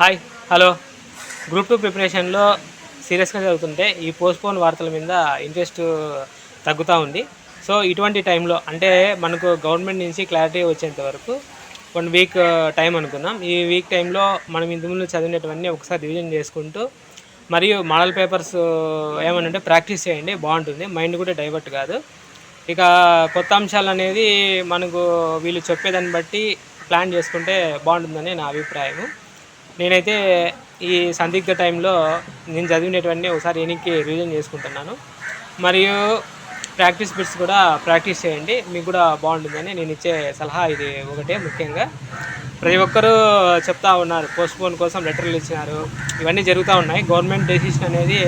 Hi hello. Group two ప్రిపరేషన్లో సీరియస్గా చదువుతుంటే ఈ పోస్ట్పోన్ వార్తల మీద ఇంట్రెస్ట్ తగ్గుతూ ఉంది. సో ఇటువంటి టైంలో అంటే మనకు గవర్నమెంట్ నుంచి క్లారిటీ వచ్చేంత వరకు వన్ వీక్ టైం అనుకుందాం. ఈ వీక్ టైంలో మనం ఇంతకుముందు చదివినటువన్నీ ఒకసారి రివిజన్ చేసుకుంటూ మరియు మోడల్ పేపర్స్ ఏమనంటే ప్రాక్టీస్ చేయండి బాగుంటుంది. మైండ్ కూడా డైవర్ట్ కాదు. ఇక కొత్త అంశాలు అనేది మనకు వీళ్ళు చెప్పేదాన్ని బట్టి ప్లాన్ చేసుకుంటే బాగుంటుందని నా అభిప్రాయము. నేనైతే ఈ సందిగ్ధ టైంలో నేను చదివినటువంటి ఒకసారి ఎనికి రివిజన్ చేసుకుంటున్నాను. మరియు ప్రాక్టీస్ బిట్స్ కూడా ప్రాక్టీస్ చేయండి మీకు కూడా బాగుంటుందని నేను ఇచ్చే సలహా ఇది ఒకటే ముఖ్యంగా. ప్రతి ఒక్కరూ చెప్తా ఉన్నారు పోస్ట్పోన్ కోసం లెటర్లు ఇచ్చినారు ఇవన్నీ జరుగుతూ ఉన్నాయి. గవర్నమెంట్ డెసిషన్ అనేది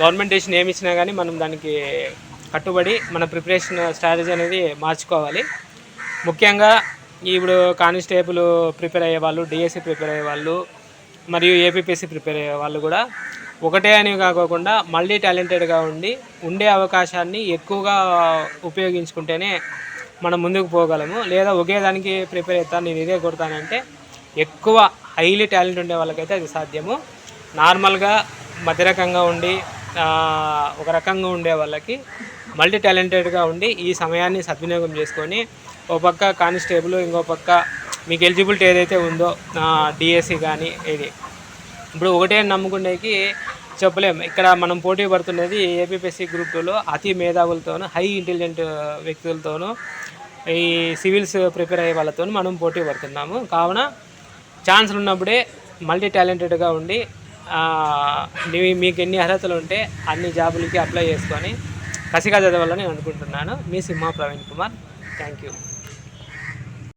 గవర్నమెంట్ డెసిషన్ ఏమి ఇచ్చినా కానీ మనం దానికి కట్టుబడి మన ప్రిపరేషన్ స్ట్రాటజీ అనేది మార్చుకోవాలి. ముఖ్యంగా ఇప్పుడు కానిస్టేబుల్ ప్రిపేర్ అయ్యే వాళ్ళు డిఎస్సి ప్రిపేర్ అయ్యే వాళ్ళు మరియు ఏపీపీఎస్సీ ప్రిపేర్ అయ్యే వాళ్ళు కూడా ఒకటే అని కాకోకుండా మల్టీ టాలెంటెడ్గా ఉండి ఉండే అవకాశాన్ని ఎక్కువగా ఉపయోగించుకుంటేనే మనం ముందుకు పోగలము. లేదా ఒకే దానికి ప్రిపేర్ అవుతాను నేను ఇదే కొడతానంటే ఎక్కువ హైలీ టాలెంట్ ఉండే వాళ్ళకైతే అది సాధ్యము. నార్మల్గా మధ్య రకంగా ఉండి ఒక రకంగా ఉండే వాళ్ళకి మల్టీ టాలెంటెడ్గా ఉండి ఈ సమయాన్ని సద్వినియోగం చేసుకొని ఓ పక్క కానిస్టేబుల్ ఇంకో పక్క మీకు ఎలిజిబిలిటీ ఏదైతే ఉందో డిఎస్సి కానీ ఇది ఇప్పుడు ఒకటే నమ్ముకునేకి చెప్పలేము ఇక్కడ మనం పోటీ పడుతున్నది ఏపీఎస్సి గ్రూప్ టూలో అతి మేధావులతోనూ హై ఇంటెలిజెంట్ వ్యక్తులతోనూ ఈ సివిల్స్ ప్రిపేర్ అయ్యే వాళ్ళతో మనం పోటీ పడుతున్నాము. కావున ఛాన్సులు ఉన్నప్పుడే మల్టీ టాలెంటెడ్గా ఉండి మీ- మీకు ఎన్ని అర్హతలు ఉంటే అన్ని జాబులకి అప్లై చేసుకొని కసిగా చదవాలని అనుకుంటున్నాను. మీ సింహ ప్రవీణ్ కుమార్ థ్యాంక్ యూ